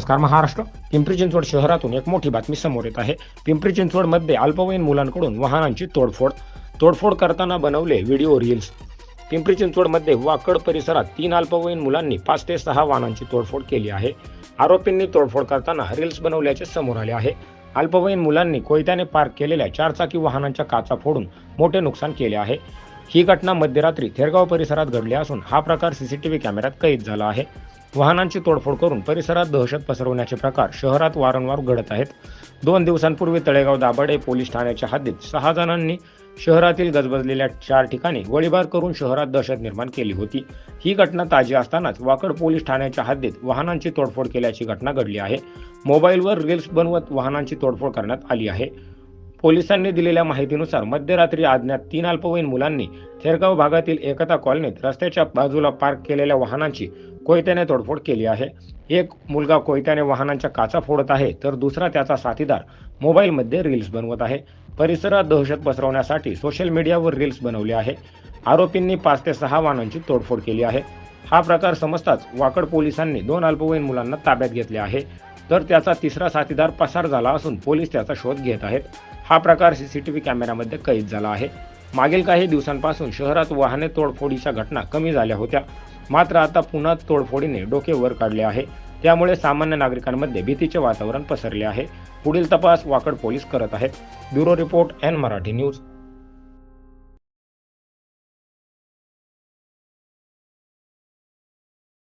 नमस्कार महाराष्ट्र. पिंपरी चिंचवड शहरातून एक मोठी बातमी समोर येत आहे. पिंपरी चिंचवडमध्ये अल्पवयीन मुलांकडून वाहनांची तोडफोड तोडफोड करताना बनवले व्हिडिओ रील्स. पिंपरी चिंचवडमध्ये वाकड परिसरात तीन अल्पवयीन मुलांनी पाच ते सहा वाहनांची तोडफोड केली आहे. आरोपींनी तोडफोड करताना रील्स बनवल्याचे समोर आले आहे. अल्पवयीन मुलांनी कोयत्याने पार्क केलेल्या चारचाकी वाहनांच्या काचा फोडून मोठे नुकसान केले आहे. ही घटना मध्यरात्री थेरगाव परिसरात घडली असून हा प्रकार सीसीटीव्ही कॅमेऱ्यात कैद झाला आहे. वाहनांची तोडफोड करून परिसरात दहशत पसरवण्याचे प्रकार शहरात वारंवार घडत आहेत. दोन दिवसांपूर्वी तळेगाव दाभाडे पोलीस ठाण्याच्या हद्दीत सहा जणांनी शहरातील गजबजलेल्या चार ठिकाणी गोळीबार करून शहरात दहशत निर्माण केली होती. ही घटना ताजी असतानाच वाकड पोलीस ठाण्याच्या हद्दीत वाहनांची तोडफोड केल्याची घटना घडली आहे. मोबाईलवर रील्स बनवत वाहनांची तोडफोड करण्यात आली आहे. पोलिसांनी दिलेल्या माहितीनुसार मध्यरात्री आज्ञात तीन अल्पवयीन मुलांनी थेरगाव भागातील एकता कॉलनीत रस्त्याच्या बाजूला पार्क केलेल्या वाहनांची कोयत्याने तोडफोड केली आहे. एक मुलगा कोयत्याने वाहनांच्या काचा फोडत आहे तर दुसरा त्याचा साथीदार मोबाईलमध्ये रील्स बनवत आहे. परिसरात दहशत पसरवण्यासाठी सोशल मीडियावर रील्स बनवले आहे. आरोपींनी पाच ते सहा वाहनांची तोडफोड केली आहे. हा प्रकार समजताच वाकड पोलिसांनी दोन अल्पवयीन मुलांना ताब्यात घेतले आहे. तर त्याचा तिसरा साथीदार पसार झाला असून पोलीस त्याचा शोध घेत आहेत. हा प्रकार सीसीटीव्ही कॅमेऱ्यामध्ये कैद झाला आहे. मागील काही दिवसांपासून शहरात वाहने तोडफोडीच्या घटना कमी झाल्या होत्या. मात्र आता पुन्हा तोडफोडीने डोके वर काढले आहे. त्यामुळे सामान्य नागरिकांमध्ये भीतीचे वातावरण पसरले आहे. पुढील तपास वाकड पोलीस करत आहेत. Bureau report N Marathi news.